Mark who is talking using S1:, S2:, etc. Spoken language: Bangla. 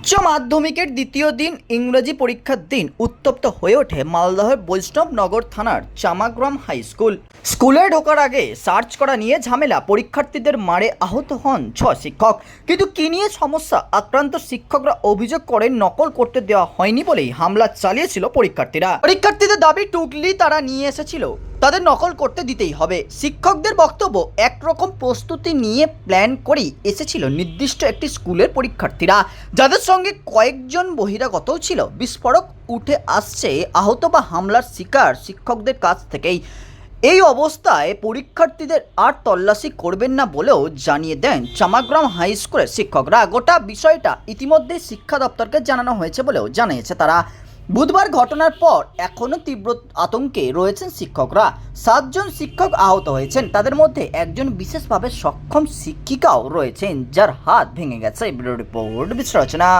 S1: উচ্চ মাধ্যমিকের দ্বিতীয় দিন ইংরেজি পরীক্ষার দিন উত্তপ্ত হয়ে ওঠে মালদহের বৈষ্ণবনগর থানার চামাগ্রাম হাই স্কুল। স্কুলে ঢোকার আগে সার্চ করা নিয়ে ঝামেলা পরীক্ষার্থীদের মারে আহত হন ছয় শিক্ষক। কিন্তু কী নিয়ে সমস্যা? আক্রান্ত শিক্ষকরা অভিযোগ করেন নকল করতে দেওয়া হয়নি বলেই হামলা চালিয়েছিল পরীক্ষার্থীরা। পরীক্ষার্থীদের দাবি, টুকলি তারা নিয়ে এসেছিল। তাদের নকল করতে দিতেই হবে। শিক্ষকদের বক্তব্য, একরকম প্রস্তুতি নিয়ে প্ল্যান করেই এসেছিল নির্দিষ্ট একটি স্কুলের পরীক্ষার্থীরা। যাদের সঙ্গে কয়েকজন বহিরাগতও ছিল। বিস্ফোরক উঠে আসছে, আহত বা হামলার শিকার শিক্ষকদের কাছ থেকেই। এই অবস্থায় পরীক্ষার্থীদের আর তল্লাশি করবেন না বলেও জানিয়ে দেন চামাগ্রাম হাই স্কুলের শিক্ষকরা। গোটা বিষয়টা ইতিমধ্যে শিক্ষা দপ্তরকে জানানো হয়েছে বলেও জানিয়েছে তারা। বুধবার ঘটনার পর এখনও তীব্র আতঙ্কে রয়েছেন শিক্ষকরা। সাতজন শিক্ষক আহত হয়েছেন। তাদের মধ্যে একজন বিশেষভাবে সক্ষম শিক্ষিকাও রয়েছেন, যার হাত ভেঙে গেছে। Bureau report বিশ্লেষণা